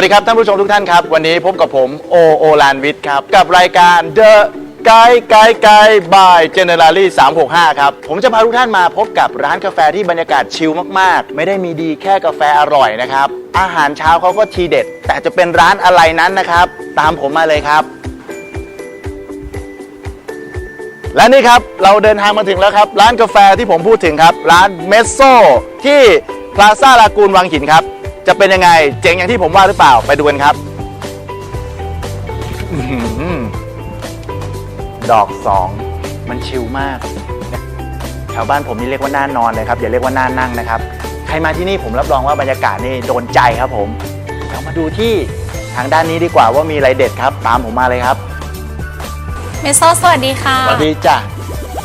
วัสดีครับท่านผู้ชมทุกท่านครับ วันนี้พบกับผมโอโอลานวิทย์ครับ กับรายการ The Guide Guide Guide by Generali 365 ครับ ผมจะพาทุกท่านมาพบกับร้านกาแฟที่บรรยากาศชิลมาก ๆ ไม่ได้มีดีแค่กาแฟอร่อยนะครับ อาหารเช้าเขาก็ทีเด็ด แต่จะเป็นร้านอะไรนั้นนะครับ ตามผมมาเลยครับ และนี่ครับเราเดินทางมาถึงแล้วครับ ร้านกาแฟที่ผมพูดถึงครับ ร้านเมสโซที่พลาซ่าลากูนวังหินครับ จะเป็นยังไง เจ๋งอย่างที่ผมว่าหรือเปล่าไปดูกันครับอื้อหือดอกสองมันชิลมากแถวบ้านผมนี่เรียกว่าน่านอนเลยครับอย่าเรียกว่าน่านั่งนะครับ ใครมาที่นี่ผมรับรองว่าบรรยากาศนี่โดนใจครับผมเรามาดูที่ทางด้านนี้ดีกว่าว่ามีอะไรเด็ดครับ ตามผมมาเลยครับเมโซสวัสดีค่ะ สวัสดีจ้ะ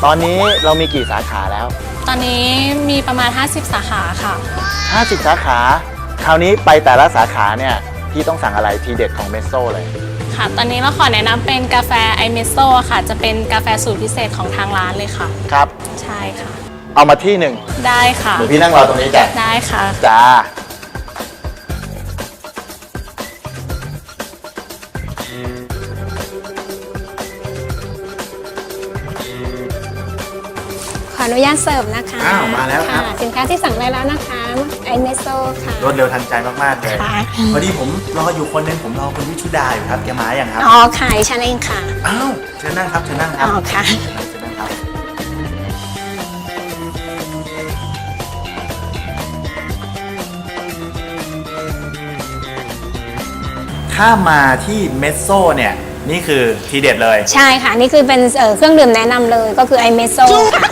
ตอนนี้เรามีกี่สาขาแล้ว ตอนนี้มีประมาณ 50 สาขาค่ะ 50 สาขา คราวนี้ไปแต่ละสาขาเนี่ยพี่ต้องสั่งอะไรทีเด็ดของเมสโซเลย ค่ะ ตอนนี้เราขอแนะนำเป็นกาแฟไอเมโซค่ะ จะเป็นกาแฟสูตรพิเศษของทางร้านเลยค่ะ ครับ ใช่ค่ะ เอามาที่หนึ่งได้ค่ะ เดี๋ยวพี่นั่งรอตรงนี้จ้ะได้ค่ะ จ้าขออนุญาตเสิร์ฟนะคะอ้าวมาแล้วครับะสินค้าที่สั่งได้แล้วนะคะ ไอเมโซค่ะ รวดเร็วทันใจมากๆเลยค่ะ พอดีผมรออยู่คนหนึงผมรอคุณวิชุดาอยู่ครับแกมาอย่างครับอ๋อขายฉันเองค่ะอ้าวเชิญนั่งครับเชิญนั่งครัอ๋บ อค่ะเชิญนั่งครับถ้ามาที่เมสโซเนี่ย นี่คือทีเด็ดเลย ใช่ค่ะ นี่คือเป็นเอ่อเครื่องดื่มแนะนำเลยก็คือไอเมโซค่ะ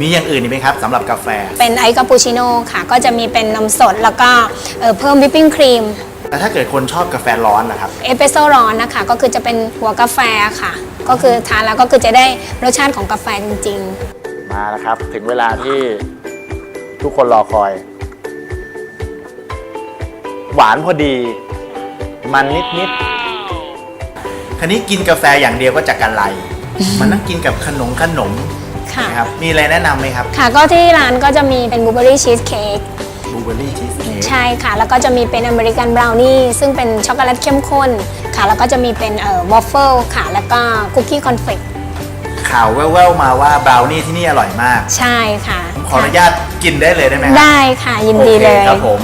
มีอย่างอื่นอีกไหมครับสำหรับกาแฟ เป็นไอคาปูชิโน่ค่ะ ก็จะมีเป็นนมสดแล้วก็เอ่อเพิ่มวิปปิ้งครีม แต่ถ้าเกิดคนชอบกาแฟร้อนนะครับ เอสเปรสโซ่ร้อนนะคะ ก็คือจะเป็นหัวกาแฟค่ะ ก็คือทานแล้วก็คือจะได้รสชาติของกาแฟจริงๆมาแล้วครับ ถึงเวลาที่ทุกคนรอคอย หวานพอดี มันนิดนิดๆคันนี้กินกาแฟอย่างเดียวก็จะกันไร มันต้องกินกับขนมขนม ค่ะ นะครับ มีอะไรแนะนำไหมครับค่ะก็ที่ร้านก็จะมีเป็นบลูเบอรี่ชีสเค้กบลูเบอรี่ชีสเค้กใช่ค่ะ แล้วก็จะมีเป็นอเมริกันบราวนี่ซึ่งเป็นช็อกโกแลตเข้มข้นค่ะ แล้วก็จะมีเป็นเอ่อวอฟเฟิลค่ะ แล้วก็คุกกี้คอนเฟกข่าวแว่วๆมาว่าบราวนี่ที่นี่อร่อยมาก ใช่ค่ะผมขออนุญาตกินได้เลยได้ไหมครับได้ค่ะยินดีเลย โอคครับผม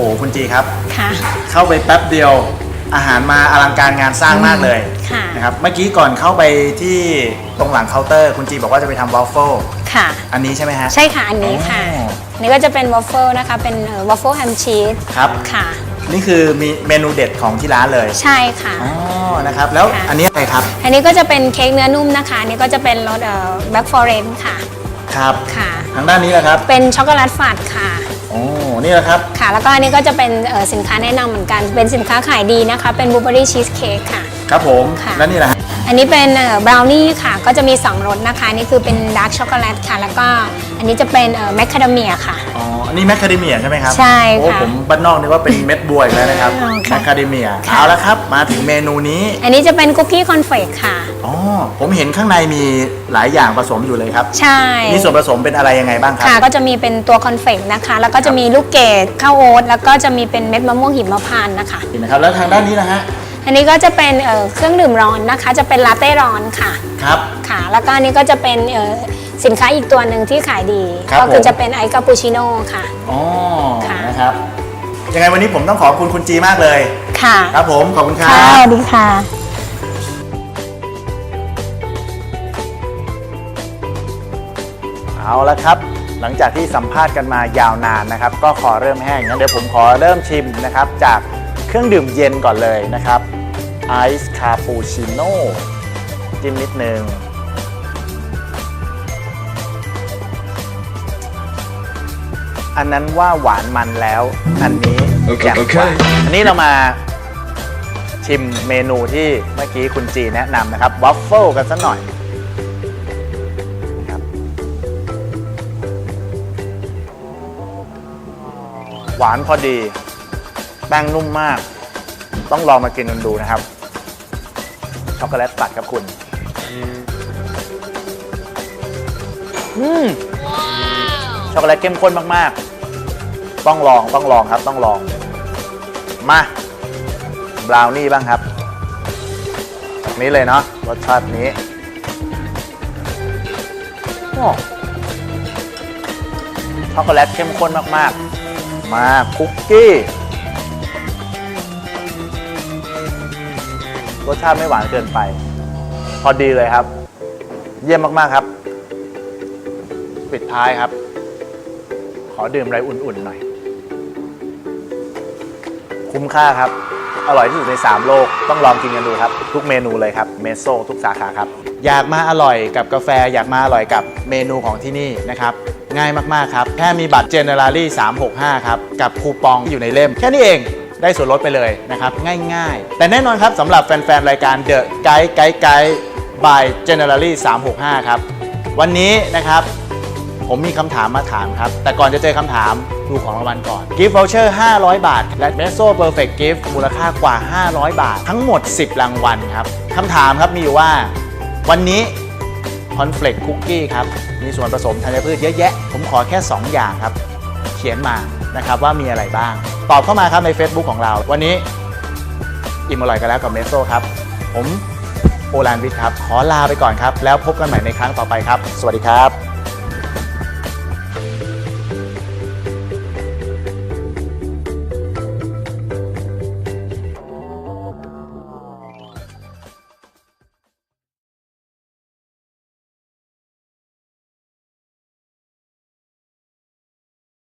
หคุณจีครับ ค่ะ เข้าไปแป๊บเดียวอาหารมาอลังการงานสร้างมากเลยค่ะ นะครับเมื่อกี้ก่อนเข้าไปที่ตรงหลังเคาน์เตอร์ คุณจีบอกว่าจะไปทำวอฟเฟิลค่ะ อันนี้ใช่ไหมฮะ ใช่ค่ะ อันนี้ค่ะอ๋อนี่ก็จะเป็นวอฟเฟิลนะคะ เป็นวอฟเฟิลแฮมชีสครับ ค่ะ นี่คือมีเมนูเด็ดของที่ร้านเลยใช่ค่ะ อ๋อนะครับแล้วค่ะ อันนี้อะไรครับอันนี้ก็จะเป็นเค้กเนื้อนุ่มนะคะ อันนี่ก็จะเป็นรสแบล็กฟอเรนค่ะ ครับ ค่ะ ทางด้านนี้แหละครับ เป็นช็อกโกแลตฝาดค่ะ โอ้นี่แหละครับ ค่ะ แล้วก็อันนี้ก็จะเป็นเอ่อสินค้าแนะนำเหมือนกัน เป็นสินค้าขายดีนะคะ เป็นบลูเบอรี่ชีสเค้กค่ะ ครับผม ค่ะ แล้วนี่แหละฮะอันนี้เป็นบราวนี่อ brownie ค่ะ ก็จะมี 2รสนะคะอันนี่คือเป็นดาร์กช็อกโกแลตค่ะ แล้วก็ อันนี้จะเป็นแมคคาเดเมียค่ะ อ๋อ อันนี้แมคคาเดเมียใช่ไหมครับใช่โอ้ค่ะผมบ้านนอกนึกว่าเป็นเม็ดบัวอีกแล้วนะครับอ๋อแมค่ะคคาเดเมียค่ะ เอาละครับ มาถึงเมนูนี้ อันนี้จะเป็นคุกกี้คอนเฟกค่ะ อ๋อ ผมเห็นข้างในมีหลายอย่างผสมอยู่เลยครับ ใช่ มีส่วนผสมเป็นอะไรยังไงบ้างครับ ค่ะก็จะมีเป็นตัวคอนเฟกนะคะ แล้วก็จะมีลูกเกดข้าวโอ๊ตแล้วก็จะมีเป็นเม็ดมะม่วงหิมพานต์นะคะนี่นะครับ แล้วทางด้านนี้นะฮะ อันนี้ก็จะเป็นเอ่อเครื่องดื่มร้อนนะคะ จะเป็นลาเต้ร้อนค่ะครับค่ะ แล้วก็อันนี้ก็จะเป็นเอ่อสินค้าอีกตัวหนึ่งที่ขายดีครับก็คือผมจะเป็นไอคาปูชิโน่ค่ะอ๋อค่ะนะครับยังไงวันนี้ผมต้องขอบคุณคุณจีมากเลยค่ะ ครับผมขอบคุณครัค่ะบสวัสดีค่ะเอาละครับ หลังจากที่สัมภาษณ์กันมายาวนานนะครับ ก็ขอเริ่มแห้งงั้นเดี๋ยวผมขอเริ่มชิมนะครับ จากเครื่องดื่มเย็นก่อนเลยนะครับ ไอซ์คาปูชิโน่จิ้มนิดนึงอันนั้นว่าหวานมันแล้ว อันนี้โอเคอย่างโอเคกว่าอันนี้เรามาชิมเมนูที่เมื่อกี้คุณจีแนะนำนะครับวัฟเฟิลกันสักหน่อยหวานพอดี แป้งนุ่มมาก ต้องลองมากินกันดูนะครับ ช็อกโกแลตตัดครับคุณ อืมช็อกโกแลตเข้มข้นมาก ๆ ต้องลองต้องลองครับต้องลอง มาบราวนี่บ้างครับแบบนี้เลยเนาะรสชาตินี้ช็อกโกแลตเข้มข้นมาก ๆ มาคุกกี้ รสชาติไม่หวานเกินไป พอดีเลยครับ เยี่ยมมากๆครับ ปิดท้ายครับ ขอดื่มอะไรอุ่นๆหน่อย คุ้มค่าครับ อร่อยที่สุดใน 3 โลกต้องลองกินกันดูครับ ทุกเมนูเลยครับเมโซทุกสาขาครับ อยากมาอร่อยกับกาแฟ อยากมาอร่อยกับเมนูของที่นี่นะครับง่ายมาก ๆ ครับ แค่มีบัตร Generali 365 ครับ กับคูปองที่อยู่ในเล่ม แค่นี้เอง ได้ส่วนลดไปเลยนะครับง่ายๆ แต่แน่นอนครับสำหรับแฟนๆ รายการ The Guide Guide Guide by Generali 365 ครับ วันนี้นะครับผมมีคำถามมาถามครับ แต่ก่อนจะเจอคำถามดูของรางวัลก่อน Gift Voucher 500 บาท และ m e s o Perfect Gift มูลค่ากว่า 500 บาท ทั้งหมด 10 รางวัลครับคำถามครับมีอยู่ว่า วันนี้คอนเฟลกคุกกี้ครับ มีส่วนผสมธัญพืชเยอะแยะ ผมขอแค่ 2 อย่างครับ เขียนมา นะครับว่ามีอะไรบ้าง ตอบเข้ามาครับใน Facebook ของเรา วันนี้อิ่มอร่อยกันแล้วกับเมโซครับ ผมโอลานวิทย์ครับ ขอลาไปก่อนครับ แล้วพบกันใหม่ในครั้งต่อไปครับ สวัสดีครับ